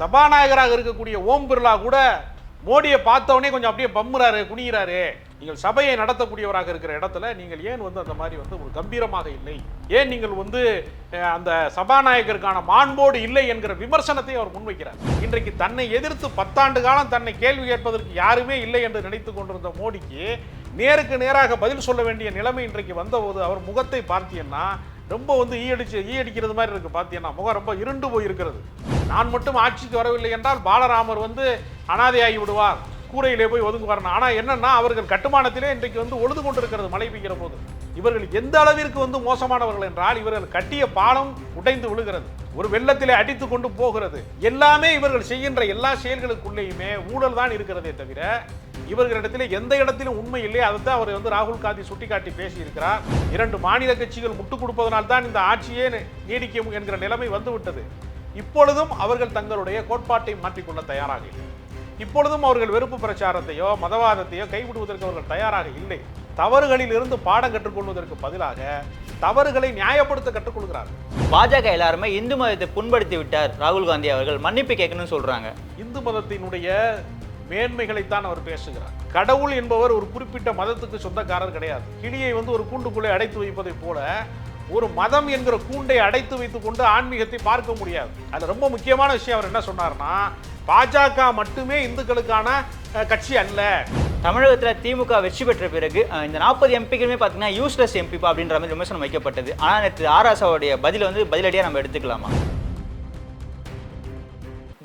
சபாநாயகராக இருக்கக்கூடிய ஓம் பிர்லா கூட மோடியை பார்த்தவொடனே கொஞ்சம் அப்படியே பம்முறாரு குனிகிறாரு நீங்கள் சபையை நடத்தக்கூடியவராக இருக்கிற இடத்துல நீங்கள் ஏன் வந்து அந்த மாதிரி வந்து ஒரு கம்பீரமாக இல்லை? ஏன் நீங்கள் வந்து அந்த சபாநாயகருக்கான மாண்போடு இல்லை என்கிற விமர்சனத்தை அவர் முன்வைக்கிறார்? இன்றைக்கு தன்னை எதிர்த்து பத்தாண்டு காலம் தன்னை கேள்வி கேட்பதற்கு யாருமே இல்லை என்று நினைத்து கொண்டிருந்த மோடிக்கு நேருக்கு நேராக பதில் சொல்ல வேண்டிய நிலைமை இன்றைக்கு வந்தபோது அவர் முகத்தை பார்த்தீங்கன்னா ரொம்ப வந்து ஈ அடிச்சு ஈ அடிக்கிறது மாதிரி இருக்கு. பார்த்தீங்கன்னா முகம் ரொம்ப இருண்டு போய் இருக்கிறது நான் மட்டும் ஆட்சிக்கு வரவில்லை என்றால் பாலராமர் வந்து அனாதையாகி விடுவார். கூரையிலே போய் ஒதுங்குவார் ஆனால் என்னன்னா அவர்கள் கட்டுமானத்திலே இன்றைக்கு வந்து ஒழுது கொண்டிருக்கிறது மழை பெய்கிற போது. இவர்கள் எந்த அளவிற்கு வந்து மோசமானவர்கள் என்றால் இவர்கள் கட்டிய பாலம் உடைந்து விழுகிறது. ஒரு வெள்ளத்திலே அடித்து கொண்டு போகிறது. எல்லாமே இவர்கள் செய்கின்ற எல்லா செயல்களுக்குள்ளேயுமே ஊழல் தான் இருக்கிறதே தவிர இவர்களிடத்திலே எந்த இடத்திலும் உண்மை இல்லை அதைத்தான் அவர் வந்து ராகுல் காந்தி சுட்டிக்காட்டி பேசியிருக்கிறார். இரண்டு மாநில கட்சிகள் முட்டுக் கொடுப்பதனால் தான் இந்த ஆட்சியே நீடிக்கும் என்கிற நிலைமை வந்துவிட்டது. இப்பொழுதும் அவர்கள் தங்களுடைய கோட்பாட்டை மாற்றிக்கொள்ள தயாராக இல்லை. இப்பொழுதும் அவர்கள் வெறுப்பு பிரச்சாரத்தையோ மதவாதத்தையோ கைவிடுவதற்கு அவர்கள் தயாராக இல்லை. தவறுகளில் இருந்து பாடம் கற்றுக்கொள்வதற்கு பதிலாக தவறுகளை நியாயப்படுத்த கற்றுக்கொள்கிறார்கள் பாஜக எல்லாருமே இந்து மதத்தை புண்படுத்தி விட்டார் ராகுல் காந்தி அவர்கள். மன்னிப்பு கேட்கணும்னு சொல்றாங்க. இந்து மதத்தினுடைய மேன்மைகளைத்தான் அவர் பேசுகிறார். கடவுள் என்பவர் ஒரு குறிப்பிட்ட மதத்துக்கு சொந்தக்காரர் கிடையாது. கிளியை வந்து ஒரு கூண்டுக்குள்ளே அடைத்து வைப்பதைப் போல ஒரு மதம் என்கிற கூண்டை அடைத்து வைத்துக் கொண்டு ஆன்மீகத்தை பார்க்க முடியாது. அது ரொம்ப முக்கியமான விஷயம் அவர் என்ன சொன்னார்னா பாஜக மட்டுமே இந்துக்களுக்கான கட்சி அல்ல. தமிழகத்தில் திமுக வெற்றி பெற்ற பிறகு இந்த நாற்பது எம்பிக்களுமே பார்த்தீங்கன்னா யூஸ்லெஸ் எம்பிப்பா அப்படின்ற மாதிரி விமர்சனம் வைக்கப்பட்டது. ஆனால் நேற்று ஆராசாவுடைய பதில் வந்து பதிலடியாக நம்ம எடுத்துக்கலாமா?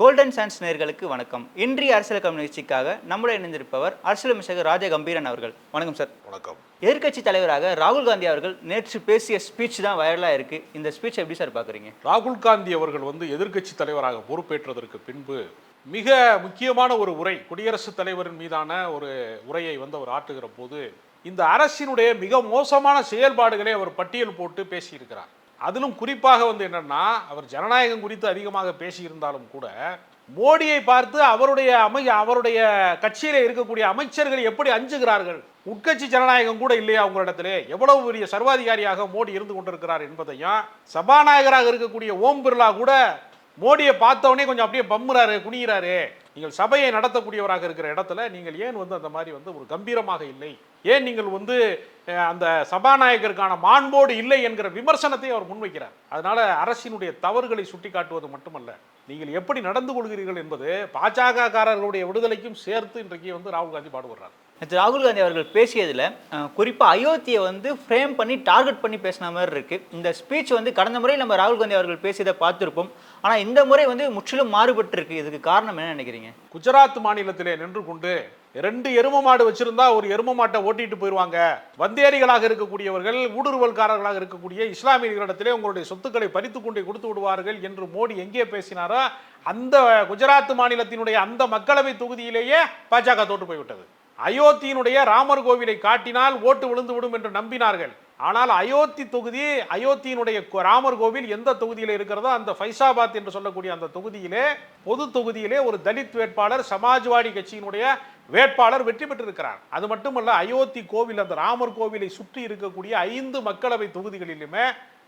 கோல்டன் சான்ஸ் நேயர்களுக்கு வணக்கம். இன்றைய அரசியல் நிகழ்ச்சிக்காக நம்முடைய இணைந்திருப்பவர் அரசியல் அமைச்சர் ராஜா கம்பீரன் அவர்கள். வணக்கம் சார் வணக்கம். எதிர்க்கட்சி தலைவராக ராகுல் காந்தி அவர்கள் நேற்று பேசிய ஸ்பீச் தான் வைரலாக இருக்கு. இந்த ஸ்பீச் எப்படி சார் பார்க்குறீங்க? ராகுல் காந்தி அவர்கள் வந்து எதிர்க்கட்சி தலைவராக பொறுப்பேற்றதற்கு பின்பு மிக முக்கியமான ஒரு உரை குடியரசுத் தலைவரின் மீதான ஒரு உரையை வந்து அவர் ஆற்றுகிற போது இந்த அரசினுடைய மிக மோசமான செயல்பாடுகளை அவர் பட்டியல் போட்டு பேசியிருக்கிறார். அதிலும் குறிப்பாக வந்து என்னன்னா அவர் ஜனநாயகம் குறித்து அதிகமாக பேசியிருந்தாலும் கூட மோடியை பார்த்து அவருடைய அமை அவருடைய கட்சியில இருக்கக்கூடிய அமைச்சர்கள் எப்படி அஞ்சுகிறார்கள்? உட்கட்சி ஜனநாயகம் கூட இல்லையா உங்களிடத்திலே? எவ்வளவு பெரிய சர்வாதிகாரியாக மோடி இருந்து கொண்டிருக்கிறார் என்பதையும் சபாநாயகராக இருக்கக்கூடிய ஓம் பிர்லா கூட மோடியை பார்த்தவொடனே கொஞ்சம் அப்படியே பம்முறாரு குனிகிறாரு நீங்கள் சபையை நடத்தக்கூடியவராக இருக்கிற இடத்துல நீங்கள் ஏன் வந்து அந்த மாதிரி வந்து ஒரு கம்பீரமாக இல்லை? ஏன் நீங்கள் வந்து அந்த சபாநாயகருக்கான மாண்போடு இல்லை என்கிற விமர்சனத்தை அவர் முன்வைக்கிறார். அதனால அரசினுடைய தவறுகளை சுட்டிக்காட்டுவது மட்டுமல்ல நீங்கள் எப்படி நடந்து கொள்கிறீர்கள் என்பது பாஜக காரர்களுடைய விடுதலைக்கும் சேர்த்து இன்றைக்கு வந்து ராகுல் காந்தி பாடுபடுறார். நேற்று ராகுல் காந்தி அவர்கள் பேசியதில் குறிப்பாக அயோத்தியை வந்து ஃப்ரேம் பண்ணி டார்கெட் பண்ணி பேசின மாதிரி இருக்கு. இந்த ஸ்பீச் வந்து கடந்த முறை நம்ம ராகுல் காந்தி அவர்கள் பேசியதை பார்த்துருப்போம். ஆனால் இந்த முறை வந்து முற்றிலும் மாறுபட்டு இருக்கு இதுக்கு காரணம் என்ன நினைக்கிறீங்க? குஜராத் மாநிலத்திலே நின்று கொண்டு ரெண்டு எரும மாடு வச்சிருந்தா ஒரு எரும மாட்டை ஓட்டிட்டு போயிடுவாங்க வந்தேரிகளாக இருக்கக்கூடியவர்கள் ஊடுருவல்காரர்களாக இருக்கக்கூடிய இஸ்லாமியர்களிடத்திலே உங்களுடைய சொத்துக்களை பறித்து கொண்டே கொடுத்து விடுவார்கள் என்று மோடி எங்கே பேசினாரோ அந்த குஜராத் மாநிலத்தினுடைய அந்த மக்களவை தொகுதியிலேயே பாஜக தோற்று போய்விட்டது. அயோத்தியினுடைய ராமர் கோவிலை காட்டினால் ஓட்டு விழுந்து விடும் என்று நம்பினார்கள். ஆனால் அயோத்தி தொகுதி அயோத்தியினுடைய ராமர் கோவில் எந்த தொகுதியில் இருக்கிறதோ அந்த ஃபைசாபாத் என்று சொல்லக்கூடிய அந்த தொகுதியிலே பொது தொகுதியிலே ஒரு தலித் வேட்பாளர் சமாஜ்வாடி கட்சியினுடைய வேட்பாளர் வெற்றி பெற்றிருக்கிறார். அது மட்டுமல்ல அயோத்தி கோவில் அந்த ராமர் கோவிலை சுற்றி இருக்கக்கூடிய ஐந்து மக்களவை தொகுதிகளிலுமே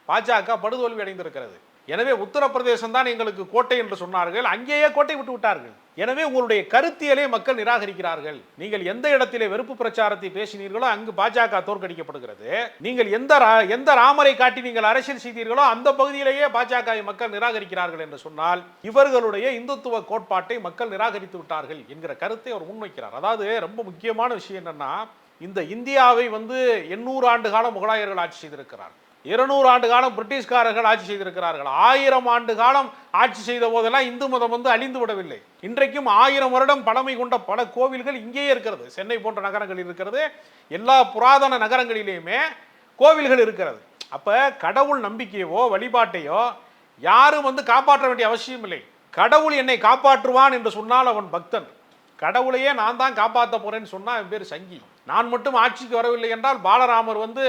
பாஜக படுதோல்வி அடைந்திருக்கிறது. எனவே உத்தரப்பிரதேசம் தான் எங்களுக்கு கோட்டை என்று சொன்னார்கள். அங்கேயே கோட்டை விட்டு விட்டார்கள். எனவே உங்களுடைய கருத்தியலை மக்கள் நிராகரிக்கிறார்கள். நீங்கள் எந்த இடத்திலே வெறுப்பு பிரச்சாரத்தை பேசினீர்களோ அங்கு பாஜக தோற்கடிக்கப்படுகிறது. நீங்கள் எந்த ரா- எந்த ராமரை காட்டி நீங்கள் அரசியல் செய்தீர்களோ அந்த பகுதியிலேயே பாஜக மக்கள் நிராகரிக்கிறார்கள் என்று சொன்னால் இவர்களுடைய இந்துத்துவ கோட்பாட்டை மக்கள் நிராகரித்து விட்டார்கள் என்கிற கருத்தை அவர் முன்வைக்கிறார். அதாவது ரொம்ப முக்கியமான விஷயம் என்னன்னா இந்த இந்தியாவை வந்து எண்ணூறு ஆண்டு காலம் முகலாயர்கள் ஆட்சி செய்திருக்கிறார் இருநூறு ஆண்டு காலம் பிரிட்டிஷ்காரர்கள் ஆட்சி செய்திருக்கிறார்கள். ஆயிரம் ஆண்டு காலம் ஆட்சி செய்த போதெல்லாம் இந்து மதம் வந்து அழிந்து விடவில்லை. இன்றைக்கும் ஆயிரம் வருடம் பழமை கொண்ட பல கோவில்கள் இங்கேயே இருக்கிறது. சென்னை போன்ற நகரங்களில் இருக்கிறது. எல்லா புராதன நகரங்களிலேயுமே கோவில்கள் இருக்கிறது. அப்போ கடவுள் நம்பிக்கையோ வழிபாட்டையோ யாரும் வந்து காப்பாற்ற வேண்டிய அவசியம் இல்லை. கடவுள் என்னை காப்பாற்றுவான் என்று சொன்னால் அவன் பக்தன். கடவுளையே நான் தான் காப்பாற்ற போறேன்னு சொன்னால் என் பேர் சங்கி. நான் மட்டும் ஆட்சிக்கு வரவில்லை என்றால் பாலராமர் வந்து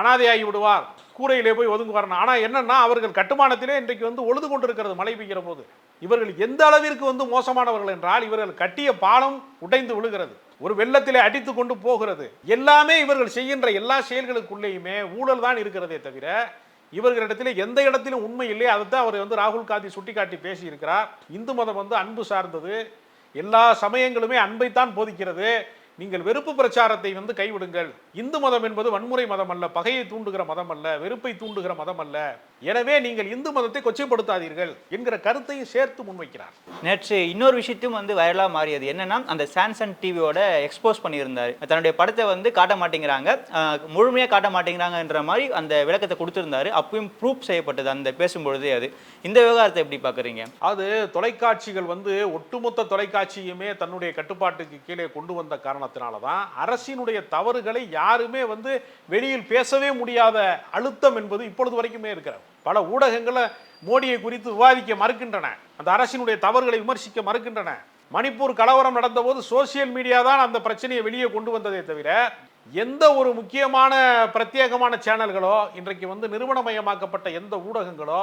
அனாதையாகி விடுவார். கூரையிலே போய் ஒதுங்குவார். ஆனால் என்னென்னா அவர்கள் கட்டுமானத்திலே இன்றைக்கு வந்து ஒழுது கொண்டிருக்கிறது மழை பெய்கிற போது. இவர்கள் எந்த அளவிற்கு வந்து மோசமானவர்கள் என்றால் இவர்கள் கட்டிய பாலம் உடைந்து விழுகிறது. ஒரு வெள்ளத்திலே அடித்து கொண்டு போகிறது. எல்லாமே இவர்கள் செய்கின்ற எல்லா செயல்களுக்குள்ளேயுமே ஊழல் தான் இருக்கிறதே தவிர இவர்களிடத்தில் எந்த இடத்திலும் உண்மை இல்லை. தான் அவர் வந்து ராகுல் காந்தி சுட்டிக்காட்டி பேசியிருக்கிறார். இந்து மதம் வந்து அன்பு சார்ந்தது. எல்லா சமயங்களுமே அன்பைத்தான் போதிக்கிறது. நீங்கள் வெறுப்பு பிரச்சாரத்தை வந்து கைவிடுங்கள். இந்து மதம் என்பது வன்முறை மதம் அல்ல பகையை தூண்டுகிற மதம் அல்ல வெறுப்பை தூண்டுகிற மதம் அல்ல எனவே நீங்கள் இந்து மதத்தை கொச்சைப்படுத்தாதீர்கள் என்கிற கருத்தையும் சேர்த்து முன்வைக்கிறார். நேற்று இன்னொரு விஷயத்தையும் வந்து வைரலாக மாறியது. என்னன்னா அந்த சாம்சங் டிவியோட எக்ஸ்போஸ் பண்ணியிருந்தாரு. தன்னுடைய படத்தை வந்து காட்ட மாட்டேங்கிறாங்க. ஆஹ் முழுமையா காட்ட மாட்டேங்கிறாங்கன்ற மாதிரி அந்த விளக்கத்தை கொடுத்திருந்தாரு. அப்பயும் ப்ரூஃப் செய்யப்பட்டது. அந்த பேசும்பொழுதே அது. இந்த விவகாரத்தை எப்படி பார்க்குறீங்க? அது தொலைக்காட்சிகள் வந்து ஒட்டுமொத்த தொலைக்காட்சியுமே தன்னுடைய கட்டுப்பாட்டுக்கு கீழே கொண்டு வந்த காரணத்தினால தான் அரசினுடைய தவறுகளை யாருமே வந்து வெளியில் பேசவே முடியாத அழுத்தம் என்பது இப்பொழுது வரைக்குமே இருக்கிறது. பல ஊடகங்களை மோடியை குறித்து விவாதிக்க மறுக்கின்றன. அந்த அரசினுடைய தவறுகளை விமர்சிக்க மறுக்கின்றன. மணிப்பூர் கலவரம் நடந்தபோது சோசியல் மீடியா தான் அந்த பிரச்சனையை வெளியே கொண்டு வந்ததே தவிர எந்த ஒரு முக்கியமான பிரத்யேகமான சேனல்களோ இன்றைக்கு வந்து நிறுவனமயமாக்கப்பட்ட எந்த ஊடகங்களோ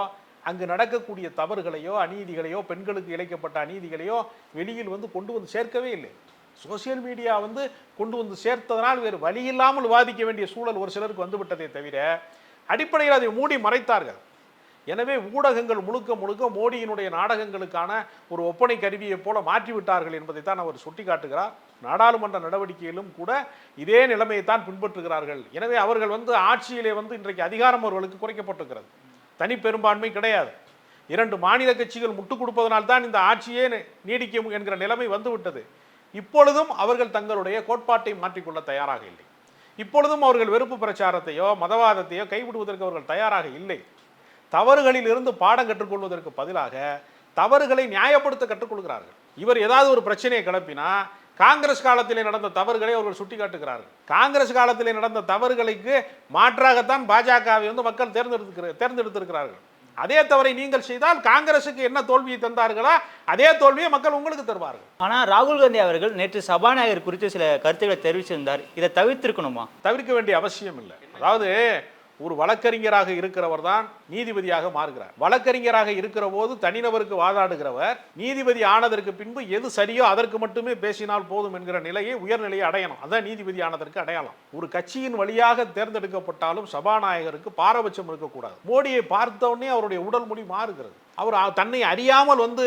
அங்கு நடக்கக்கூடிய தவறுகளையோ அநீதிகளையோ பெண்களுக்கு இழைக்கப்பட்ட அநீதிகளையோ வெளியில் வந்து கொண்டு வந்து சேர்க்கவே இல்லை. சோசியல் மீடியா வந்து கொண்டு வந்து சேர்த்ததனால் வேறு வழி இல்லாமல் விவாதிக்க வேண்டிய சூழல் ஒரு சிலருக்கு வந்துவிட்டதே தவிர அடிப்படையில் அதை மூடி மறைத்தார்கள். எனவே ஊடகங்கள் முழுக்க முழுக்க மோடியினுடைய நாடகங்களுக்கான ஒரு ஒப்பனை கருவியைப் போல மாற்றிவிட்டார்கள் என்பதை தான் அவர் சுட்டிக்காட்டுகிறார். நாடாளுமன்ற நடவடிக்கையிலும் கூட இதே நிலைமையை தான் பின்பற்றுகிறார்கள். எனவே அவர்கள் வந்து ஆட்சியிலே வந்து இன்றைக்கு அதிகாரம் அவர்களுக்கு குறைக்கப்பட்டிருக்கிறது. தனி பெரும்பான்மை கிடையாது. இரண்டு மாநில கட்சிகள் முட்டுக் கொடுப்பதனால் தான் இந்த ஆட்சியே நீடிக்கும் என்கிற நிலைமை வந்துவிட்டது. இப்பொழுதும் அவர்கள் தங்களுடைய கோட்பாட்டை மாற்றிக்கொள்ள தயாராக இல்லை. இப்பொழுதும் அவர்கள் வெறுப்பு பிரச்சாரத்தையோ மதவாதத்தையோ கைவிடுவதற்கு அவர்கள் தயாராக இல்லை. தவறுகளில் இருந்து பாடம் கற்றுக்கொள்வதற்கு பதிலாக தவறுகளை நியாயப்படுத்த கற்றுக்கொள்கிறார்கள். இவர் ஏதாவது ஒரு பிரச்சனையை கிளப்பினா காங்கிரஸ் காலத்திலே நடந்த தவறுகளை அவர்கள் சுட்டிக்காட்டுகிறார்கள். காங்கிரஸ் காலத்திலே நடந்த தவறுகளுக்கு மாற்றாகத்தான் பாஜகவை வந்து மக்கள் தேர்ந்தெடுத்து தேர்ந்தெடுத்திருக்கிறார்கள். அதே தவறை நீங்கள் செய்தால் காங்கிரசுக்கு என்ன தோல்வியை தந்தார்களோ? அதே தோல்வியை மக்கள் உங்களுக்கு தருவார்கள். ஆனா ராகுல் காந்தி அவர்கள் நேற்று சபாநாயகர் குறித்து சில கருத்துக்களை தெரிவிச்சிருந்தார். இதை தவிர்த்திருக்கணுமா? தவிர்க்க வேண்டிய அவசியம் இல்லை. அதாவது ஒரு வழக்கறிஞராக இருக்கிறவர் தான் நீதிபதியாக மாறுகிறார். வழக்கறிஞராக இருக்கிற போது தனிநபருக்கு வாதாடுகிறவர் நீதிபதி ஆனதற்கு பின்பு எது சரியோ அதற்கு மட்டுமே பேசினால் போதும் என்கிற நிலையை உயர்நிலையை அடையணும். அதான் நீதிபதி ஆனதற்கு அடையாளம். ஒரு கட்சியின் வழியாக தேர்ந்தெடுக்கப்பட்டாலும் சபாநாயகருக்கு பாரபட்சம் இருக்கக்கூடாது. மோடியை பார்த்தோடனே அவருடைய உடல் மொழி மாறுகிறது. அவர் தன்னை அறியாமல் வந்து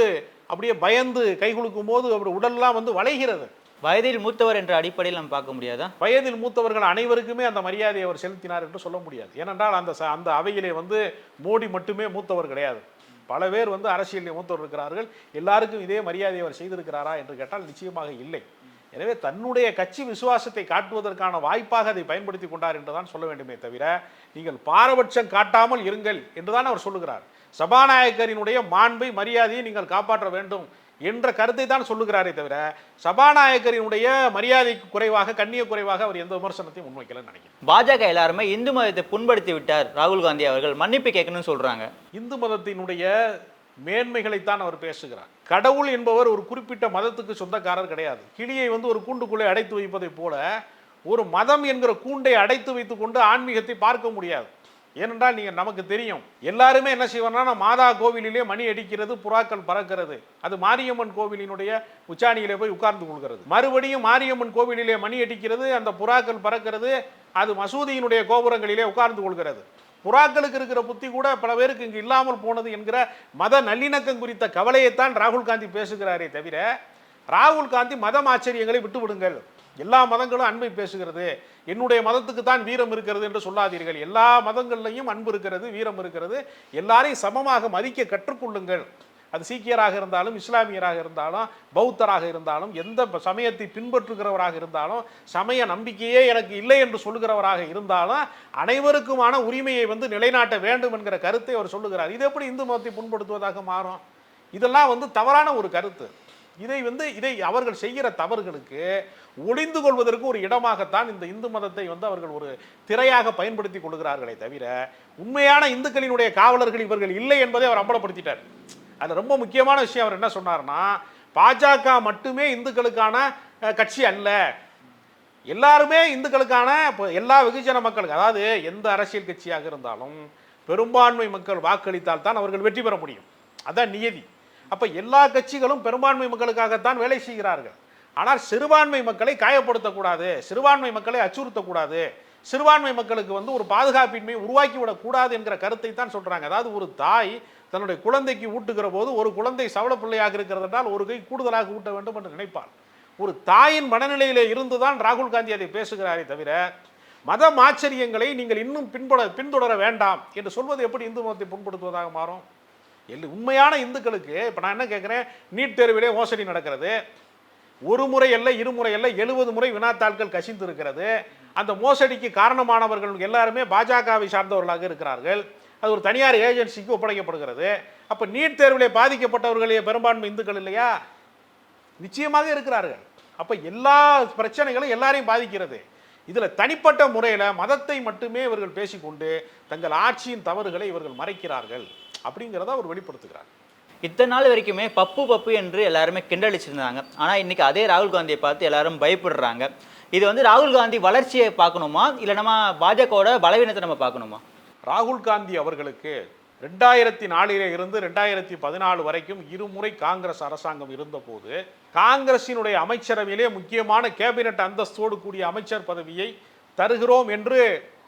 அப்படியே பயந்து கைகுலுக்கும் போது அவர் உடல்லாம் வந்து வளைகிறது. வயதில் மூத்தவர் என்ற அடிப்படையில் நம்ம பார்க்க முடியாதா? வயதில் மூத்தவர்கள் அனைவருக்குமே அந்த மரியாதையை அவர் செலுத்தினார் என்று சொல்ல முடியாது. ஏனென்றால் அந்த ச- அந்த அவையிலே வந்து மோடி மட்டுமே மூத்தவர் கிடையாது. பல பேர் வந்து அரசியலில் மூத்தவர் இருக்கிறார்கள். எல்லாருக்கும் இதே மரியாதையை அவர் செய்திருக்கிறாரா என்று கேட்டால் நிச்சயமாக இல்லை. எனவே தன்னுடைய கட்சி விசுவாசத்தை காட்டுவதற்கான வாய்ப்பாக அதை பயன்படுத்தி கொண்டார் என்றுதான் சொல்ல வேண்டுமே தவிர நீங்கள் பாரபட்சம் காட்டாமல் இருங்கள் என்றுதான் அவர் சொல்லுகிறார். சபாநாயகரினுடைய மாண்பை மரியாதையை நீங்கள் காப்பாற்ற வேண்டும் என்ற கருத்தை தான் சொல்லுகிறாரே தவிர சபாநாயகரினுடைய மரியாதைக்கு குறைவாக கண்ணிய குறைவாக அவர் எந்த விமர்சனத்தையும் முன்வைக்கலன்னு நினைக்கிறேன். பாஜக எல்லாருமே இந்து மதத்தை புண்படுத்தி விட்டார் ராகுல் காந்தி அவர்கள். மன்னிப்பு கேட்கணும்னு சொல்றாங்க. இந்து மதத்தினுடைய மேன்மைகளைத்தான் அவர் பேசுகிறார். கடவுள் என்பவர் ஒரு குறிப்பிட்ட மதத்துக்கு சொந்தக்காரர் கிடையாது. கிளியை வந்து ஒரு கூண்டுக்குள்ளே அடைத்து வைப்பதைப் போல ஒரு மதம் என்கிற கூண்டை அடைத்து வைத்துக்கொண்டு ஆன்மீகத்தை பார்க்க முடியாது. ஏனென்றால் நீங்கள் நமக்கு தெரியும். எல்லாருமே என்ன செய்வாங்கன்னா மாதா கோவிலிலே மணி அடிக்கிறது புறாக்கள் பறக்கிறது. அது மாரியம்மன் கோவிலினுடைய உச்சாணியிலே போய் உட்கார்ந்து கொள்கிறது. மறுபடியும் மாரியம்மன் கோவிலிலே மணி அடிக்கிறது அந்த புறாக்கள் பறக்கிறது அது மசூதியினுடைய கோபுரங்களிலே உட்கார்ந்து கொள்கிறது. புறாக்களுக்கு இருக்கிற புத்தி கூட பல பேருக்கு இங்கு இல்லாமல் போனது என்கிற மத நல்லிணக்கம் குறித்த கவலையைத்தான் ராகுல் காந்தி பேசுகிறாரே தவிர ராகுல் காந்தி மதம் ஆச்சரியங்களை விட்டுவிடுங்கள். எல்லா மதங்களும் அன்பை பேசுகிறது. என்னுடைய மதத்துக்கு தான் வீரம் இருக்கிறது என்று சொல்லாதீர்கள். எல்லா மதங்கள்லையும் அன்பு இருக்கிறது வீரம் இருக்கிறது. எல்லாரையும் சமமாக மதிக்க கற்றுக்கொள்ளுங்கள். அது சீக்கியராக இருந்தாலும் இஸ்லாமியராக இருந்தாலும் பௌத்தராக இருந்தாலும் எந்த சமயத்தை பின்பற்றுகிறவராக இருந்தாலும் சமய நம்பிக்கையே எனக்கு இல்லை என்று சொல்லுகிறவராக இருந்தாலும் அனைவருக்குமான உரிமையை வந்து நிலைநாட்ட வேண்டும் என்கிற கருத்தை அவர் சொல்லுகிறார். இது எப்படி இந்து மதத்தை புண்படுத்துவதாக மாறும்? இதெல்லாம் வந்து தவறான ஒரு கருத்து. இதை வந்து இதை அவர்கள் செய்கிற தவறுகளுக்கு ஒளிந்து கொள்வதற்கு ஒரு இடமாகத்தான் இந்த இந்து மதத்தை வந்து அவர்கள் ஒரு திரையாக பயன்படுத்தி கொள்கிறார்களே தவிர உண்மையான இந்துக்களினுடைய காவலர்கள் இவர்கள் இல்லை என்பதை அவர் அம்பலப்படுத்திட்டார். அதில் ரொம்ப முக்கியமான விஷயம் அவர் என்ன சொன்னார்னா பாஜக மட்டுமே இந்துக்களுக்கான கட்சி அல்ல. எல்லாருமே இந்துக்களுக்கான இப்போ எல்லா வெகுஜன மக்களுக்கு அதாவது எந்த அரசியல் கட்சியாக இருந்தாலும் பெரும்பான்மை மக்கள் வாக்களித்தால் தான் அவர்கள் வெற்றி பெற முடியும். அதான் நியதி. அப்போ எல்லா கட்சிகளும் பெரும்பான்மை மக்களுக்காகத்தான் வேலை செய்கிறார்கள். ஆனால் சிறுபான்மை மக்களை காயப்படுத்தக்கூடாது. சிறுபான்மை மக்களை அச்சுறுத்தக்கூடாது. சிறுபான்மை மக்களுக்கு வந்து ஒரு பாதுகாப்பின்மை உருவாக்கி விடக்கூடாது என்கிற கருத்தை தான் சொல்கிறாங்க அதாவது ஒரு தாய் தன்னுடைய குழந்தைக்கு ஊட்டுகிற போது ஒரு குழந்தை சவள பிள்ளையாக இருக்கிறதால் ஒரு கை கூடுதலாக ஊட்ட வேண்டும் என்று நினைப்பார் ஒரு தாயின் மனநிலையிலே இருந்து தான் ராகுல் காந்தி அதை பேசுகிறாரே தவிர மத மாச்சரியங்களை நீங்கள் இன்னும் பின்பட பின்தொடர வேண்டாம் என்று சொல்வது எப்படி இந்து மதத்தை புண்படுத்துவதாக மாறும்? எல்லு உண்மையான இந்துக்களுக்கு இப்போ நான் என்ன கேட்குறேன் நீட் தேர்விலே மோசடி நடக்கிறது. ஒரு முறை அல்ல இருமுறை அல்ல எழுபது முறை வினாத்தாள்கள் கசிந்து இருக்கிறது அந்த மோசடிக்கு காரணமானவர்கள் எல்லாருமே பாஜகவை சார்ந்தவர்களாக இருக்கிறார்கள். அது ஒரு தனியார் ஏஜென்சிக்கு ஒப்படைக்கப்படுகிறது. அப்போ நீட் தேர்விலே பாதிக்கப்பட்டவர்களே பெரும்பான்மை இந்துக்கள் இல்லையா? நிச்சயமாக இருக்கிறார்கள். அப்போ எல்லா பிரச்சனைகளும் எல்லாரையும் பாதிக்கிறது. இதில் தனிப்பட்ட முறையில் மதத்தை மட்டுமே இவர்கள் பேசிக்கொண்டு தங்கள் ஆட்சியின் தவறுகளை இவர்கள் மறைக்கிறார்கள் அப்படிங்கிறத அவர் வெளிப்படுத்துகிறார். இத்தனை நாள் வரைக்குமே பப்பு பப்பு என்று எல்லாருமே கிண்டலிச்சிருந்தாங்க ஆனால் இன்னைக்கு அதே ராகுல் காந்தியை பார்த்து எல்லாரும் பயப்படுறாங்க. இது வந்து ராகுல் காந்தி வளர்ச்சியை பார்க்கணுமா? இல்லை நம்ம பாஜகவோட பலவீனத்தை நம்ம பார்க்கணுமா? ராகுல் காந்தி அவர்களுக்கு ரெண்டாயிரத்தி நாலிலே இருந்து ரெண்டாயிரத்தி பதினாலு வரைக்கும் இருமுறை காங்கிரஸ் அரசாங்கம் இருந்தபோது காங்கிரசினுடைய அமைச்சரவையிலே முக்கியமான கேபினட் அந்தஸ்தோடு கூடிய அமைச்சர் பதவியை தருகிறோம் என்று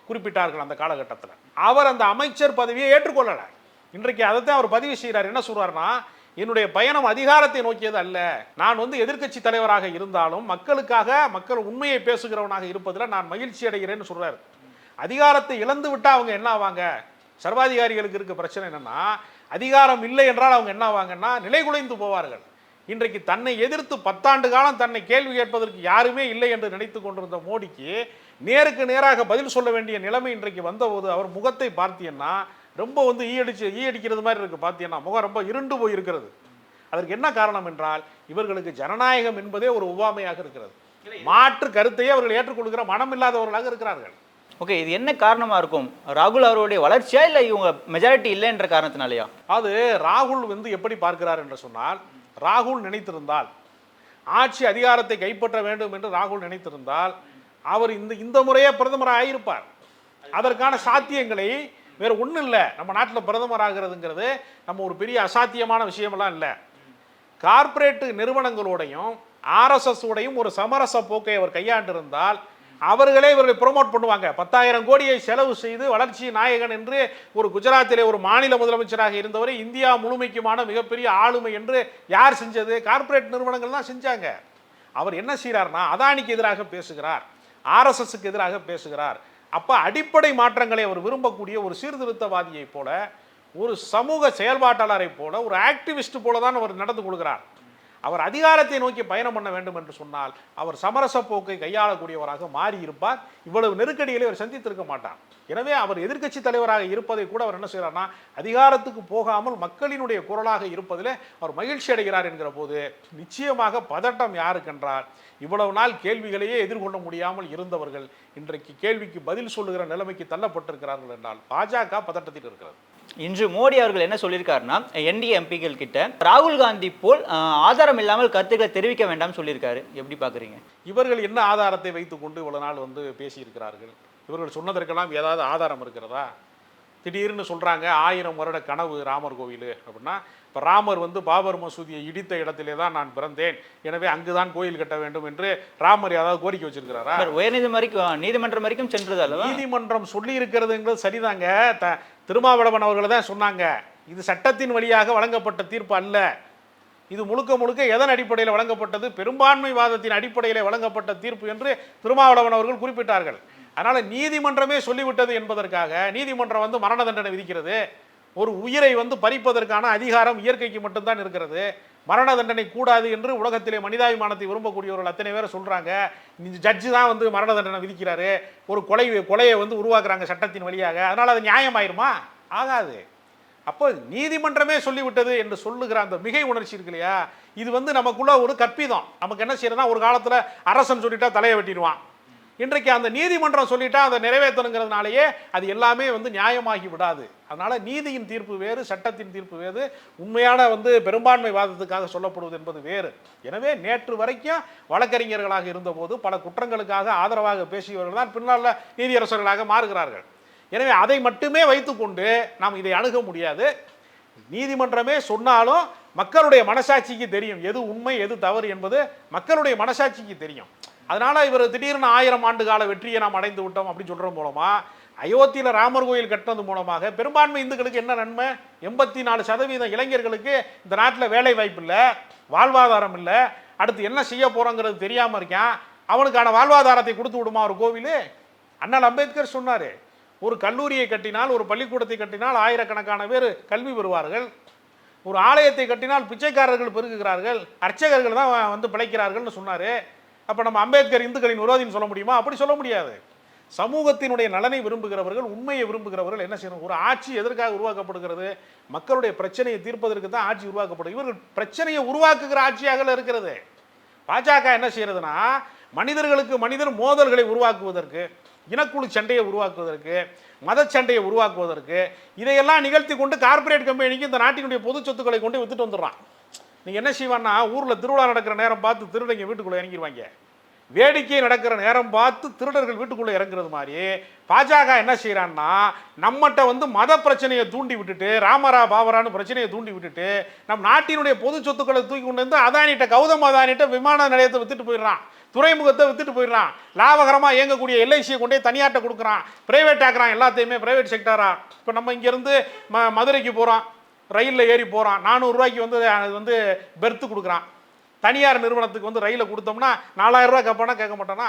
குறிப்பிட்டார்கள் அந்த காலகட்டத்தில். அவர் அந்த அமைச்சர் பதவியை ஏற்றுக்கொள்ளலை. இன்றைக்கு அதைத்தான் அவர் பதிவு செய்கிறார் என்ன சொல்கிறார்னா என்னுடைய பயணம் அதிகாரத்தை நோக்கியது அல்ல. நான் வந்து எதிர்க்கட்சி தலைவராக இருந்தாலும் மக்களுக்காக மக்கள் உண்மையை பேசுகிறவனாக இருப்பதில் நான் மகிழ்ச்சி அடைகிறேன்னு சொல்றாரு. அதிகாரத்தை இழந்து விட்டா அவங்க என்ன ஆவாங்க? சர்வாதிகாரிகளுக்கு இருக்க பிரச்சனை என்னன்னா அதிகாரம் இல்லை என்றால் அவங்க என்ன ஆவாங்கன்னா நிலைகுலைந்து போவார்கள். இன்றைக்கு தன்னை எதிர்த்து பத்தாண்டு காலம் தன்னை கேள்வி கேட்பதற்கு யாருமே இல்லை என்று நினைத்து கொண்டிருந்த மோடிக்கு நேருக்கு நேராக பதில் சொல்ல வேண்டிய நிலைமை இன்றைக்கு வந்தபோது அவர் முகத்தை பார்த்தீங்கன்னா ரொம்ப வந்து ஈயடிச்சு ஈயடிக்கிறது மாதிரி இருக்கு. பார்த்தீங்கன்னா முகம் ரொம்ப இருண்டு போய் இருக்கிறது அதற்கு என்ன காரணம் என்றால் இவர்களுக்கு ஜனநாயகம் என்பதே ஒரு உபாமையாக இருக்கிறது. மாற்று கருத்தையே அவர்கள் ஏற்றுக்கொள்கிற மனம் இல்லாதவர்களாக இருக்கிறார்கள். ஓகே இது என்ன காரணமாக இருக்கும்? ராகுல் அவருடைய வளர்ச்சியா இல்லை இவங்க மெஜாரிட்டி இல்லைன்ற காரணத்தினாலயா? அது ராகுல் வந்து எப்படி பார்க்கிறார் என்று சொன்னால் ராகுல் நினைத்திருந்தால் ஆட்சி அதிகாரத்தை கைப்பற்ற வேண்டும் என்று ராகுல் நினைத்திருந்தால் அவர் இந்த இந்த முறையே பிரதமராக ஆயிருப்பார் அதற்கான சாத்தியங்களை வேறு ஒன்றும் இல்லை. நம்ம நாட்டில் பிரதமர் ஆகிறதுங்கிறது நம்ம ஒரு பெரிய அசாத்தியமான விஷயமெல்லாம் இல்லை. கார்ப்பரேட் நிறுவனங்களோடையும் ஆர்எஸ்எஸ் உடையும் ஒரு சமரச போக்கை அவர் கையாண்டிருந்தால் அவர்களே இவர்களை ப்ரொமோட் பண்ணுவாங்க. பத்தாயிரம் கோடியை செலவு செய்து வளர்ச்சி நாயகன் என்று ஒரு குஜராத்திலே ஒரு மாநில முதலமைச்சராக இருந்தவரை இந்தியா முழுமைக்குமான மிகப்பெரிய ஆளுமை என்று யார் செஞ்சது? கார்ப்பரேட் நிறுவனங்கள் தான் செஞ்சாங்க. அவர் என்ன செய்கிறார்னா அதானிக்கு எதிராக பேசுகிறார். ஆர்எஸ்எஸ்க்கு எதிராக பேசுகிறார். அப்போ அடிப்படை மாற்றங்களை அவர் விரும்பக்கூடிய ஒரு சீர்திருத்தவாதியைப் போல ஒரு சமூக செயல்பாட்டாளரை போல ஒரு ஆக்டிவிஸ்ட் போல தான் அவர் நடந்து கொள்கிறார். அவர் அதிகாரத்தை நோக்கி பயணம் பண்ண வேண்டும் என்று சொன்னால் அவர் சமரச போக்கை கையாளக்கூடியவராக மாறி இருப்பார் இவ்வளவு நெருக்கடிகளை அவர் சந்தித்திருக்க மாட்டார். எனவே அவர் எதிர்க்கட்சி தலைவராக இருப்பதை கூட அவர் என்ன செய்கிறார்னா அதிகாரத்துக்கு போகாமல் மக்களினுடைய குரலாக இருப்பதிலே அவர் மகிழ்ச்சி அடைகிறார் என்கிற போது நிச்சயமாக பதட்டம் யாருக்கென்றால் இவ்வளவு நாள் கேள்விகளையே எதிர்கொள்ள முடியாமல் இருந்தவர்கள் இன்றைக்கு கேள்விக்கு பதில் சொல்லுகிற நிலைமைக்கு தள்ளப்பட்டிருக்கிறார்கள் என்றால் பாஜக பதட்டத்தில் இருக்கிறது. இன்று மோடி அவர்கள் என்ன சொல்லியிருக்காருன்னா என்டிஏ எம்பிகள் கிட்ட ராகுல் காந்தி போல் ஆதாரம் இல்லாமல் கருத்துக்களை தெரிவிக்க வேண்டாம்னு சொல்லியிருக்காரு. எப்படி பாக்குறீங்க இவர்கள் என்ன ஆதாரத்தை வைத்துக்கொண்டு இவ்வளவு நாள் வந்து பேசியிருக்கிறார்கள்? இவர்கள் சொன்னதற்கெல்லாம் ஏதாவது ஆதாரம் இருக்கிறதா? திடீர்னு சொல்றாங்க ஆயிரம் வருட கனவு ராமர் கோவில் அப்படின்னா இப்போ ராமர் வந்து பாபர் மசூதியை இடித்த இடத்திலே தான் நான் பிறந்தேன். எனவே அங்குதான் கோயில் கட்ட வேண்டும் என்று ராமர் ஏதாவது கோரிக்கை வச்சிருக்கிறாரா? சார் உயர்நீதிமன்றம் வரைக்கும் நீதிமன்றம் வரைக்கும் சென்றது நீதிமன்றம் சொல்லி இருக்கிறதுங்கிறது சரிதாங்க. த திருமாவளவன் அவர்கள் தான் சொன்னாங்க இது சட்டத்தின் வழியாக வழங்கப்பட்ட தீர்ப்பு அல்ல. இது முழுக்க முழுக்க எதன் அடிப்படையில் வழங்கப்பட்டது? பெரும்பான்மைவாதத்தின் அடிப்படையில் வழங்கப்பட்ட தீர்ப்பு என்று திருமாவளவன் அவர்கள் குறிப்பிட்டார்கள். அதனால் நீதிமன்றமே சொல்லிவிட்டது என்பதற்காக நீதிமன்றம் வந்து மரண தண்டனை விதிக்கிறது. ஒரு உயிரை வந்து பறிப்பதற்கான அதிகாரம் இயற்கைக்கு மட்டும்தான் இருக்கிறது. மரண தண்டனை கூடாது என்று உலகத்திலே மனிதாபிமானத்தை விரும்பக்கூடியவர்கள் அத்தனை பேரை சொல்கிறாங்க இந்த ஜட்ஜு தான் வந்து மரண தண்டனை விதிக்கிறாரு. ஒரு கொலை கொலையை வந்து உருவாக்குறாங்க சட்டத்தின் வழியாக. அதனால் அது நியாயமாயிருமா? ஆகாது. அப்போ நீதிமன்றமே சொல்லிவிட்டது என்று சொல்லுகிற அந்த மிகை உணர்ச்சி இருக்கு இல்லையா? இது வந்து நமக்குள்ள ஒரு கற்பிதம். நமக்கு என்ன செய்யறதுனா ஒரு காலத்தில் அரசன் சொல்லிட்டா தலையை வெட்டிடுவான். இன்றைக்கு அந்த நீதிமன்றம் சொல்லிட்டா அதை நிறைவேற்றணுங்கிறதுனாலேயே அது எல்லாமே வந்து நியாயமாகி விடாது. அதனால் நீதியின் தீர்ப்பு வேறு சட்டத்தின் தீர்ப்பு வேறு உண்மையான வந்து பெரும்பான்மை வாதத்துக்காக சொல்லப்படுவது என்பது வேறு. எனவே நேற்று வரைக்கும் வழக்கறிஞர்களாக இருந்தபோது பல குற்றங்களுக்காக ஆதரவாக பேசியவர்கள் தான் பின்னால் நீதியரசர்களாக மாறுகிறார்கள். எனவே அதை மட்டுமே வைத்துக்கொண்டு நாம் இதை அணுக முடியாது. நீதிமன்றமே சொன்னாலும் மக்களுடைய மனசாட்சிக்கு தெரியும் எது உண்மை எது தவறு என்பது மக்களுடைய மனசாட்சிக்கு தெரியும். அதனால் இவர் திடீர்னு ஆயிரம் ஆண்டு கால வெற்றியை நாம் அடைந்து விட்டோம் அப்படின்னு சொல்கிறது மூலமாக அயோத்தியில் ராமர் கோயில் கட்டினது மூலமாக பெரும்பான்மை இந்துக்களுக்கு என்ன நன்மை? எண்பத்தி நாலு சதவீதம் இளைஞர்களுக்கு இந்த நாட்டில் வேலை வாய்ப்பு இல்லை வாழ்வாதாரம் இல்லை. அடுத்து என்ன செய்ய போகிறோங்கிறது தெரியாமல் இருக்கான். அவனுக்கான வாழ்வாதாரத்தை கொடுத்து விடுமா ஒரு கோவில்? அண்ணல் அம்பேத்கர் சொன்னார் ஒரு கல்லூரியை கட்டினால் ஒரு பள்ளிக்கூடத்தை கட்டினால் ஆயிரக்கணக்கான பேர் கல்வி பெறுவார்கள். ஒரு ஆலயத்தை கட்டினால் பிச்சைக்காரர்கள் பெருகுகிறார்கள் அர்ச்சகர்கள் தான் வந்து பிழைக்கிறார்கள்னு சொன்னார். அப்போ நம்ம அம்பேத்கர் இந்துக்களின் விரோதின்னு சொல்ல முடியுமா? அப்படி சொல்ல முடியாது. சமூகத்தினுடைய நலனை விரும்புகிறவர்கள் உண்மையை விரும்புகிறவர்கள் என்ன செய்யணும்? ஒரு ஆட்சி எதற்காக உருவாக்கப்படுகிறது? மக்களுடைய பிரச்சனையை தீர்ப்பதற்கு தான் ஆட்சி உருவாக்கப்படும். இவர்கள் பிரச்சனையை உருவாக்குகிற ஆட்சியாக இருக்கிறது. பாஜக என்ன செய்யறதுன்னா மனிதர்களுக்கு மனிதர் மோதல்களை உருவாக்குவதற்கு இனக்குழு சண்டையை உருவாக்குவதற்கு மத சண்டையை உருவாக்குவதற்கு இதையெல்லாம் நிகழ்த்தி கொண்டு கார்ப்பரேட் கம்பெனிக்கு இந்த நாட்டினுடைய பொது சொத்துக்களை கொண்டு வித்துட்டு வந்துடுறான். நீங்கள் என்ன செய்வான்னா ஊரில் திருவிழா நடக்கிற நேரம் பார்த்து திருடங்க வீட்டுக்குள்ளே இறங்கிடுவாங்க வேடிக்கை நடக்கிற நேரம் பார்த்து திருடர்கள் வீட்டுக்குள்ளே இறங்குறது மாதிரி பாஜக என்ன செய்கிறான்னா நம்மகிட்ட வந்து மத பிரச்சனையை தூண்டி விட்டுட்டு ராமரா பாவரான்னு பிரச்சனையை தூண்டி விட்டுட்டு நம் நாட்டினுடைய பொது சொத்துக்களை தூக்கி கொண்டு வந்து அதானிட்ட கௌதம் அதானிட்ட விமான நிலையத்தை வித்துட்டு போயிடுறான். துறைமுகத்தை வித்துட்டு போயிடுறான். லாபகரமாக இயங்கக்கூடிய எல்ஐசியை கொண்டே தனியாட்ட கொடுக்குறான். பிரைவேட் ஆக்குறான் எல்லாத்தையுமே பிரைவேட் செக்டாரா இப்போ நம்ம இங்கேருந்து ம மதுரைக்கு போகிறோம் ரயிலில் ஏறி போகிறான் நானூறுரூவாய்க்கு வந்து அது வந்து பெர்த்து கொடுக்குறான். தனியார் நிறுவனத்துக்கு வந்து ரயிலை கொடுத்தோம்னா நாலாயிரரூவா கேட்பானா கேட்க மாட்டானா?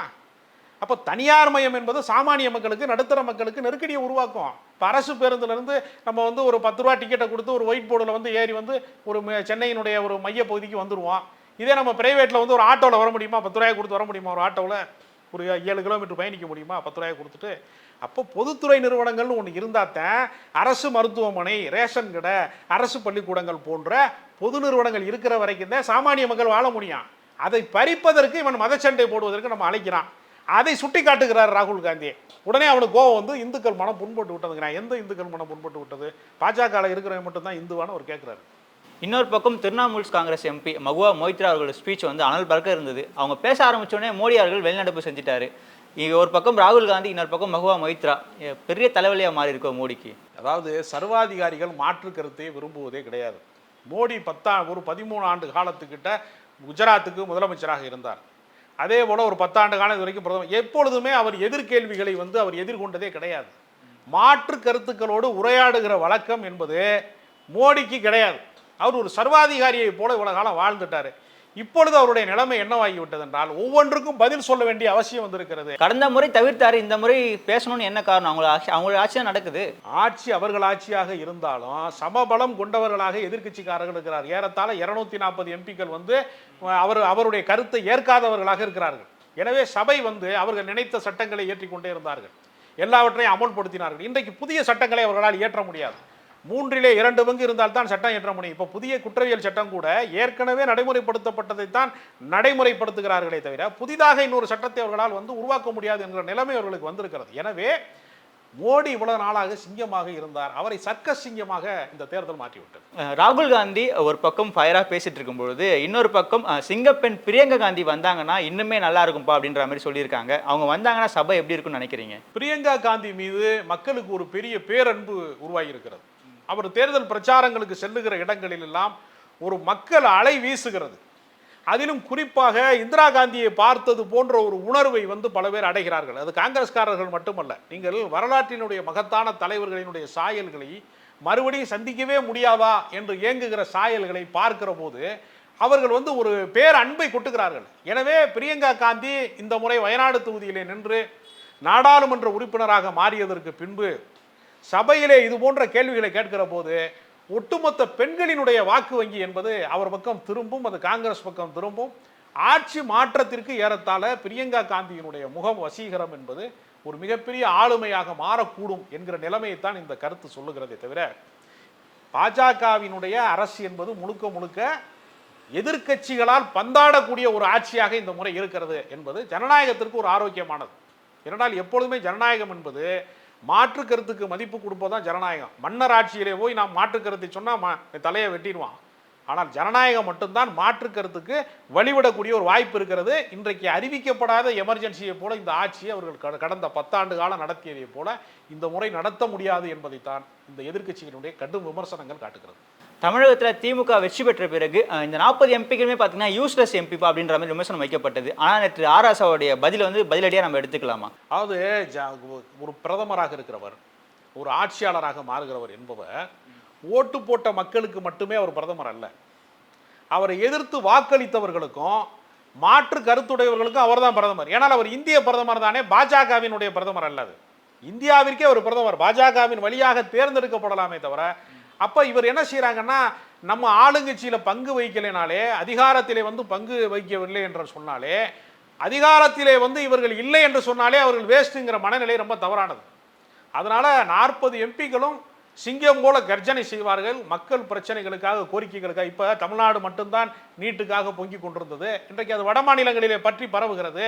அப்போ தனியார் மயம் என்பது சாமானிய மக்களுக்கு நடுத்தர மக்களுக்கு நெருக்கடியை உருவாக்கும். இப்போ அரசு பேருந்துலேருந்து நம்ம வந்து ஒரு பத்து ரூபா டிக்கெட்டை கொடுத்து ஒரு ஒயிட் போர்டில் வந்து ஏறி வந்து ஒரு சென்னையினுடைய ஒரு மைய பகுதிக்கு வந்துடுவோம் இதே நம்ம பிரைவேட்டில் வந்து ஒரு ஆட்டோவில் வர முடியுமா? பத்து ரூபாய் கொடுத்து வர முடியுமா ஒரு ஆட்டோவில் ஒரு ஏழு கிலோமீட்டர் பயணிக்க முடியுமா? பத்து ரூபாய் கொடுத்துட்டு. அப்போ பொதுத்துறை நிறுவனங்கள்னு ஒன்று இருந்தால் தான் அரசு மருத்துவமனை ரேஷன் கடை அரசு பள்ளிக்கூடங்கள் போன்ற பொது நிறுவனங்கள் இருக்கிற வரைக்கும் தான் சாமானிய மக்கள் வாழ முடியும். அதை பறிப்பதற்கு இவன் மதச்சண்டை போடுவதற்கு நம்ம அழைக்கிறான். அதை சுட்டி காட்டுகிறார் ராகுல் காந்தி. உடனே அவனுக்கு கோவம் வந்து இந்துக்கள் மனம் புண்பட்டு விட்டதுங்கிறான் எந்த இந்துக்கள் மனம் புண்பட்டு விட்டது? பாஜகவில் இருக்கிறவன் மட்டும்தான் இந்துவான்னு அவர் கேட்குறாரு இன்னொரு பக்கம் திரிணாமுல்ஸ் காங்கிரஸ் எம்பி மகுவா மொய்த்ரா அவர்களோட ஸ்பீச் வந்து அனல் பறக்க இருந்தது. அவங்க பேச ஆரம்பித்தோடனே மோடி அவர்கள் வெளிநடப்பு செஞ்சிட்டாரு. இங்கே ஒரு பக்கம் ராகுல் காந்தி இன்னொரு பக்கம் மகுவா மொய்த்ரா. பெரிய தலைவலியாக மாறி இருக்கோம் மோடிக்கு. அதாவது சர்வாதிகாரிகள் மாற்று கருத்தை விரும்புவதே கிடையாது. மோடி பத்தா ஒரு பதிமூணு ஆண்டு காலத்துக்கிட்ட குஜராத்துக்கு முதலமைச்சராக இருந்தார். அதே போல் ஒரு பத்தாண்டு காலம் இது வரைக்கும் பிரதமர் எப்பொழுதுமே அவர் எதிர்கேள்விகளை வந்து அவர் எதிர்கொண்டதே கிடையாது. மாற்று கருத்துக்களோடு உரையாடுகிற வழக்கம் என்பது மோடிக்கு கிடையாது. அவர் ஒரு சர்வாதிகாரியை போல இவ்வளவு காலம் வாழ்ந்துட்டாரு. இப்பொழுது அவருடைய நிலைமை என்னவாகி விட்டது என்றால் ஒவ்வொன்றுக்கும் பதில் சொல்ல வேண்டிய அவசியம் வந்திருக்கிறது. கடந்த முறை தவிர்த்தாரு இந்த முறை பேசணும்னு என்ன காரணம்? அவங்கள ஆட்சி அவங்களோட ஆட்சி தான் நடக்குது? ஆட்சி அவர்கள் ஆட்சியாக இருந்தாலும் சமபலம் கொண்டவர்களாக எதிர்க்கட்சிக்காரர்கள் இருக்கிறார் ஏறத்தாழ இருநூத்தி நாற்பது எம்பிக்கள் வந்து அவர் அவருடைய கருத்தை ஏற்காதவர்களாக இருக்கிறார்கள். எனவே சபை வந்து அவர்கள் நினைத்த சட்டங்களை ஏற்றிக் கொண்டே இருந்தார்கள். எல்லாவற்றையும் அமல்படுத்தினார்கள். இன்றைக்கு புதிய சட்டங்களை அவர்களால் இயற்ற முடியாது. மூன்றிலே இரண்டு பங்கு இருந்தால்தான் சட்டம் இயற்ற முடியும். இப்போ புதிய குற்றவியல் சட்டம் கூட ஏற்கனவே நடைமுறைப்படுத்தப்பட்டதைத்தான் நடைமுறைப்படுத்துகிறார்களே தவிர புதிதாக இன்னொரு சட்டத்தை அவர்களால் வந்து உருவாக்க முடியாது என்கிற நிலைமை அவர்களுக்கு வந்திருக்கிறது. எனவே மோடி இவ்வளவு நாளாக சிங்கமாக இருந்தார். அவரை சர்க்கஸ் சிங்கமாக இந்த தேர்தல் மாற்றிவிட்டது. ராகுல் காந்தி ஒரு பக்கம் ஃபயரா பேசிட்டு இருக்கும் பொழுது இன்னொரு பக்கம் சிங்கப்பெண் பிரியங்கா காந்தி வந்தாங்கன்னா இன்னுமே நல்லா இருக்கும்பா அப்படின்ற மாதிரி சொல்லியிருக்காங்க. அவங்க வந்தாங்கன்னா சபை எப்படி இருக்கும்னு நினைக்கிறீங்க? பிரியங்கா காந்தி மீது மக்களுக்கு ஒரு பெரிய பேரன்பு உருவாகி இருக்கிறது அவர் தேர்தல் பிரச்சாரங்களுக்கு செல்லுகிற இடங்களில் எல்லாம் ஒரு மக்கள் அலை வீசுகிறது. அதிலும் குறிப்பாக இந்திரா காந்தியை பார்த்தது போன்ற ஒரு உணர்வை வந்து பல பேர் அடைகிறார்கள். அது காங்கிரஸ்காரர்கள் மட்டுமல்ல நீங்கள் வரலாற்றினுடைய மகத்தான தலைவர்களினுடைய சாயல்களை மறுபடியும் சந்திக்கவே முடியாதா என்று இயங்குகிற சாயல்களை பார்க்கிற போது அவர்கள் வந்து ஒரு பேர் அன்பை கொட்டுகிறார்கள். எனவே பிரியங்கா காந்தி இந்த முறை வயநாடு தொகுதியிலே நின்று நாடாளுமன்ற உறுப்பினராக மாறியதற்கு பின்பு சபையிலே இது போன்ற கேள்விகளை கேட்கிற போது ஒட்டுமொத்த பெண்களினுடைய வாக்கு வங்கி என்பது அவர் பக்கம் திரும்பும் அது காங்கிரஸ் பக்கம் திரும்பும். ஆட்சி மாற்றத்திற்கு ஏறத்தாழ பிரியங்கா காந்தியினுடைய முகம் வசீகரம் என்பது ஒரு மிகப்பெரிய ஆளுமையாக மாறக்கூடும் என்கிற நிலைமையைத்தான் இந்த கருத்து சொல்லுகிறதே தவிர பாஜகவினுடைய அரசு என்பது முழுக்க முழுக்க எதிர்க்கட்சிகளால் பந்தாடக்கூடிய ஒரு ஆட்சியாக இந்த முறை இருக்கிறது என்பது ஜனநாயகத்திற்கு ஒரு ஆரோக்கியமானது. ஏனென்றால் எப்பொழுதுமே ஜனநாயகம் என்பது மாற்று கருத்துக்கு மதிப்பு கொடுப்பதான் ஜனநாயகம். மன்னர் ஆட்சியிலே போய் நான் மாற்று கருத்தை சொன்னால் தலையை வெட்டிடுவான். ஆனால் ஜனநாயகம் மட்டும்தான் மாற்று கருத்துக்கு வழிவிடக்கூடிய ஒரு வாய்ப்பு இருக்கிறது. இன்றைக்கு அறிவிக்கப்படாத எமர்ஜென்சியை போல இந்த ஆட்சியை அவர்கள் கட- கடந்த பத்தாண்டு காலம் நடத்தியதை போல இந்த முறை நடத்த முடியாது என்பதைத்தான் இந்த எதிர்க்கட்சிகளுடைய கடும் விமர்சனங்கள் காட்டுகிறது. தமிழகத்தில் திமுக வெற்றி பெற்ற பிறகு இந்த நாற்பது எம்பிக்களுமே பார்த்தீங்கன்னா யூஸ்லெஸ் எம்பிப்பா அப்படின்ற மாதிரி விமர்சனம் வைக்கப்பட்டது. ஆனால் நேற்று ஆராசாவுடைய பதில் வந்து பதிலடியாக நம்ம எடுத்துக்கலாமா? அதாவது ஒரு பிரதமராக இருக்கிறவர் ஒரு ஆட்சியாளராக மாறுகிறவர் என்பவர் ஓட்டு போட்ட மக்களுக்கு மட்டுமே அவர் பிரதமர் அல்ல. அவரை எதிர்த்து வாக்களித்தவர்களுக்கும் மாற்று கருத்துடையவர்களுக்கும் அவர்தான் பிரதமர். ஏனால் அவர் இந்திய பிரதமர் தானே பாஜகவினுடைய பிரதமர் அல்லது இந்தியாவிற்கே ஒரு பிரதமர். பாஜகவின் வழியாக தேர்ந்தெடுக்கப்படலாமே தவிர அப்போ இவர் என்ன செய்கிறாங்கன்னா நம்ம ஆளுங்கட்சியில் பங்கு வைக்கலைனாலே அதிகாரத்திலே வந்து பங்கு வைக்கவில்லை என்று சொன்னாலே அதிகாரத்திலே வந்து இவர்கள் இல்லை என்று சொன்னாலே அவர்கள் வேஸ்ட்டுங்கிற மனநிலை ரொம்ப தவறானது. அதனால் நாற்பது எம்பிக்களும் சிங்கம் போல கர்ஜனை செய்வார்கள். மக்கள் பிரச்சனைகளுக்காக கோரிக்கைகளுக்காக. இப்போ தமிழ்நாடு மட்டும்தான் நீட்டுக்காக பொங்கிக் கொண்டிருந்தது. இன்றைக்கு அது வட மாநிலங்களிலே பற்றி பரவுகிறது.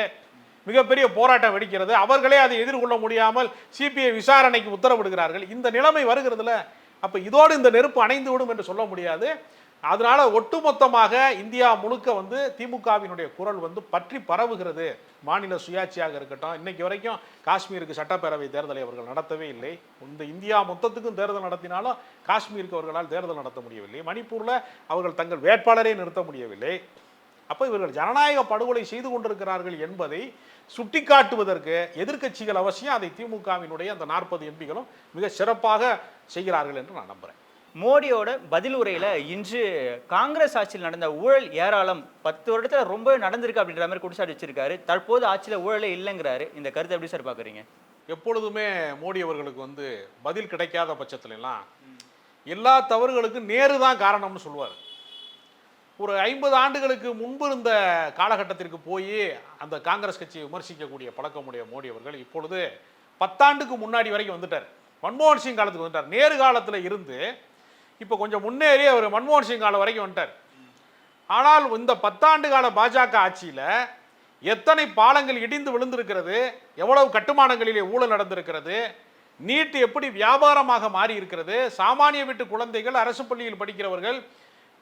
மிகப்பெரிய போராட்டம் வெடிக்கிறது. அவர்களே அதை எதிர்கொள்ள முடியாமல் சிபிஐ விசாரணைக்கு உத்தரவிடுகிறார்கள். இந்த நிலைமை வருகிறதுல அப்போ இதோடு இந்த நெருப்பு அணைந்து விடும் என்று சொல்ல முடியாது. அதனால ஒட்டுமொத்தமாக இந்தியா முழுக்க வந்து திமுகவினுடைய குரல் வந்து பற்றி பரவுகிறது. மாநில சுயாட்சியாக இருக்கட்டும் இன்னைக்கு வரைக்கும் காஷ்மீருக்கு சட்டப்பேரவை தேர்தலை அவர்கள் நடத்தவே இல்லை. இந்த இந்தியா மொத்தத்துக்கும் தேர்தல் நடத்தினாலும் காஷ்மீருக்கு அவர்களால் தேர்தல் நடத்த முடியவில்லை. மணிப்பூரில் அவர்கள் தங்கள் வேட்பாளரை நிறுத்த முடியவில்லை. அப்போ இவர்கள் ஜனநாயக படுகொலை செய்து கொண்டிருக்கிறார்கள் என்பதை சுட்டிக்காட்டுவதற்கு எதிர்க்கட்சிகள் அவசியம் அதை திமுகவினுடைய அந்த நாற்பது எம்பிகளும் மிக சிறப்பாக செய்கிறார்கள் என்று நான் நம்புகிறேன் மோடியோட பதில் உரையில இன்று காங்கிரஸ் ஆட்சியில் நடந்த ஊழல் ஏராளம் பத்து வருடத்துல ரொம்ப நடந்திருக்கு அப்படின்ற மாதிரி குடிசாடி வச்சிருக்காரு. தற்போது ஆட்சியில ஊழலே இல்லைங்கிறாரு. இந்த கருத்தை எப்படி சார் பாக்குறீங்க எப்பொழுதுமே மோடி அவர்களுக்கு வந்து பதில் கிடைக்காத பட்சத்துல எல்லாம் எல்லா தவறுகளுக்கும் நேரு தான் காரணம்னு சொல்லுவார். ஒரு ஐம்பது ஆண்டுகளுக்கு முன்பு இருந்த காலகட்டத்திற்கு போய் அந்த காங்கிரஸ் கட்சியை விமர்சிக்கக்கூடிய பழக்கமுடைய மோடி அவர்கள் இப்பொழுது பத்தாண்டுக்கு முன்னாடி வரைக்கும் வந்துட்டார். மன்மோகன் சிங் காலத்துக்கு வந்துட்டார். நேரு காலத்தில் இருந்து இப்போ கொஞ்சம் முன்னேறி அவர் மன்மோகன் சிங் காலம் வரைக்கும் வந்துட்டார். ஆனால் இந்த பத்தாண்டு கால பாஜக ஆட்சியில் எத்தனை பாலங்கள் இடிந்து விழுந்திருக்கிறது எவ்வளவு கட்டுமானங்களிலே ஊழல் நடந்திருக்கிறது நீட் எப்படி வியாபாரமாக மாறி இருக்கிறது சாமானிய வீட்டு குழந்தைகள் அரசு பள்ளியில் படிக்கிறவர்கள்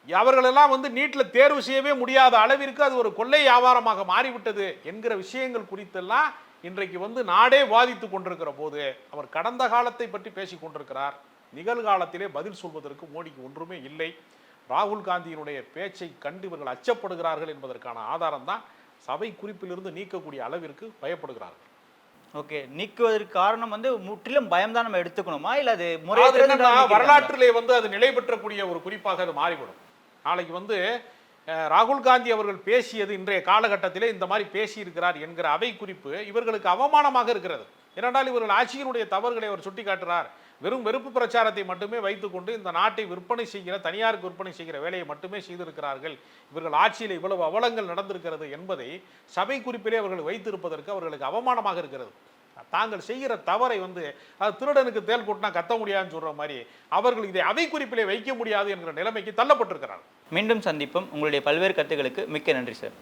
அவர்களெல்லாம் வந்து நீட்டில் தேர்வு செய்யவே முடியாத அளவிற்கு அது ஒரு கொள்ளை வியாபாரமாக மாறிவிட்டது என்கிற விஷயங்கள் குறித்தெல்லாம் இன்றைக்கு வந்து நாடே வாதித்து கொண்டிருக்கிற போது அவர் கடந்த காலத்தை பற்றி பேசிக் கொண்டிருக்கிறார். நிகழ்காலத்திலே பதில் சொல்வதற்கு மோடிக்கு ஒன்றுமே இல்லை. ராகுல் காந்தியினுடைய பேச்சை கண்டு இவர்கள் அச்சப்படுகிறார்கள் என்பதற்கான ஆதாரம் தான் சபை குறிப்பிலிருந்து நீக்கக்கூடிய அளவிற்கு பயப்படுகிறார்கள். ஓகே நீக்குவதற்கு காரணம் வந்து முற்றிலும் பயம்தான் நம்ம எடுத்துக்கணுமா? இல்ல அது முறையாக வரலாற்றிலே வந்து அது நிலை பெற்றக்கூடிய ஒரு குறிப்பாக அது மாறிவிடும். நாளைக்கு வந்து ராகுல் காந்தி அவர்கள் பேசியது இன்றைய காலகட்டத்திலே இந்த மாதிரி பேசியிருக்கிறார் என்கிற அவை குறிப்பு இவர்களுக்கு அவமானமாக இருக்கிறது. ஏனென்றால் இவர்கள் ஆட்சியினுடைய தவறுகளை அவர் சுட்டிக்காட்டுறார். வெறும் வெறுப்பு பிரச்சாரத்தை மட்டுமே வைத்துக்கொண்டு இந்த நாட்டை விற்பனை செய்கிற தனியாருக்கு விற்பனை செய்கிற வேலையை மட்டுமே செய்திருக்கிறார்கள். இவர்கள் ஆட்சியில் இவ்வளவு அவலங்கள் நடந்திருக்கிறது என்பதை சபை குறிப்பிலே அவர்கள் வைத்திருப்பதற்கு அவர்களுக்கு அவமானமாக இருக்கிறது. தாங்கள் செய்கிற தவறை வந்து அது திருடனுக்கு தேல் கொட்டினா கத்த முடியாதுன்னு சொல்ற மாதிரி அவர்கள் இதை அவை குறிப்பிலே வைக்க முடியாது என்கிற நிலைமைக்கு தள்ளப்பட்டிருக்கிறார்கள். மீண்டும் சந்திப்போம். உங்களுடைய பல்வேறு கருத்துக்களுக்கு மிக்க நன்றி சார்.